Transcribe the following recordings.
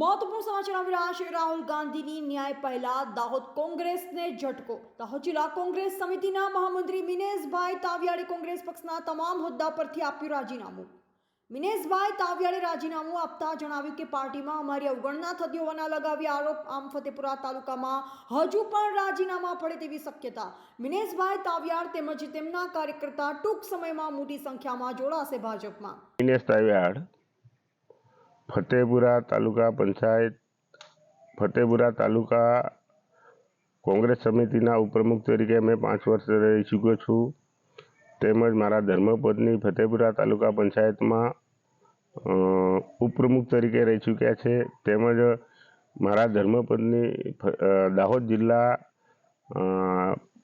મહત્વપૂર્ણ સમાચાર આવી રહ્યા છે રાહુલ ગાંધીની ન્યાય પહેલા દાહોદ કોંગ્રેસને ઝટકો. દાહોદ જિલ્લા કોંગ્રેસ સમિતિના મહામંત્રી મિનેશભાઈ તાવિયાડે કોંગ્રેસ પક્ષના તમામ હોદ્દા પરથી આપ્યું રાજીનામું. મિનેશભાઈ તાવિયાડે રાજીનામું આપતા જણાવ્યું કે પાર્ટીમાં અમારી અવગણના થતી હોવાના લગાવ્યા આરોપ આમ ફતેપુરા તાલુકામાં હજુ પણ રાજીનામા પડે તેવી શક્યતા. મિનેશભાઈ તાવિયાડ તેમજ તેમના કાર્યકર્તા ટૂંક સમયમાં મોટી સંખ્યામાં જોડાશે ભાજપમાં. મિનેશ તાવ્યાડ ફતેપુરા તાલુકા પંચાયત, ફતેપુરા તાલુકા કોંગ્રેસ સમિતિના ઉપપ્રમુખ તરીકે મેં પાંચ વર્ષ રહી ચૂક્યો છું. તેમજ મારા ધર્મપત્ની ફતેપુરા તાલુકા પંચાયતમાં ઉપપ્રમુખ તરીકે રહી ચૂક્યા છે. તેમજ મારા ધર્મપત્ની દાહોદ જિલ્લા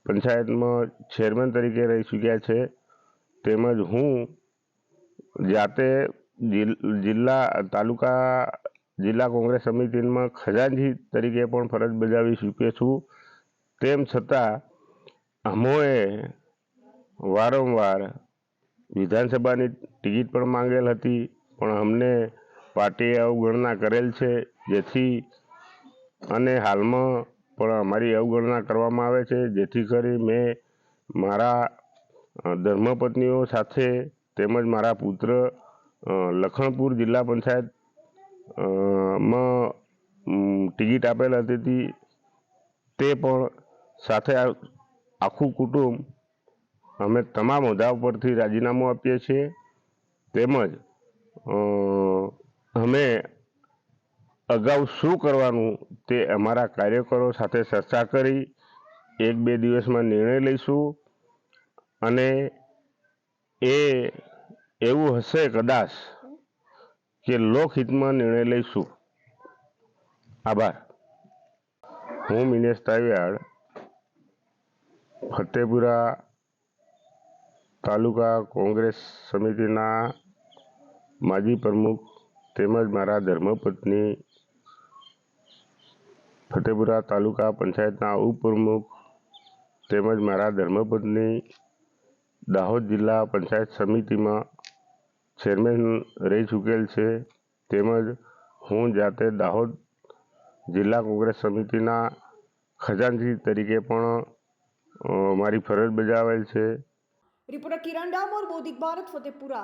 પંચાયતમાં ચેરમેન તરીકે રહી ચૂક્યા છે. તેમજ હું જાતે જિલ્લા, તાલુકા, જિલ્લા કોંગ્રેસ સમિતિમાં ખજાનજી તરીકે પણ ફરજ બજાવી ચૂક્યો છું. તેમ છતાં, અમોએ વારંવાર વિધાનસભાની ટિકિટ પણ માંગેલ હતી, પણ અમને પાર્ટીએ અવગણના કરેલ છે, જેથી અને હાલમાં પણ અમારી અવગણના કરવામાં આવે છે, જેથી કરી મેં મારા ધર્મપત્નીઓ સાથે તેમજ મારા પુત્ર લખણપુર જિલ્લા પંચાયતમાં ટિકિટ આપેલ હતી તી, તે પણ સાથે આખું કુટુંબ અમે તમામ હોદ્દા પરથી રાજીનામું આપીએ છીએ. તેમજ અમે અગાઉ શું કરવાનું તે અમારા કાર્યકરો સાથે ચર્ચા કરી, એક બે દિવસમાં નિર્ણય લઈશું અને એ એવું હશે કદાચ કે લોકહિતમાં નિર્ણય લઈશું. આભાર. હું મિનેશ તાવિયાડ ફતેપુરા તાલુકા કોંગ્રેસ સમિતિના માજી પ્રમુખ તેમજ મારા ધર્મપત્ની ફતેપુરા તાલુકા પંચાયતના ઉપપ્રમુખ તેમજ મારા ધર્મપત્ની દાહોદ જિલ્લા પંચાયત સમિતિમાં ચેરમેન રહી ચૂકેલ છે. તેમજ હું જાતે દાહોદ જિલ્લા કોંગ્રેસ સમિતિના ખજાનજી તરીકે પણ મારી ફરજ બજાવેલ છે. રિપોર્ટર કિરણ ડામોર, બોધિક ભારત, ફતેપુરા.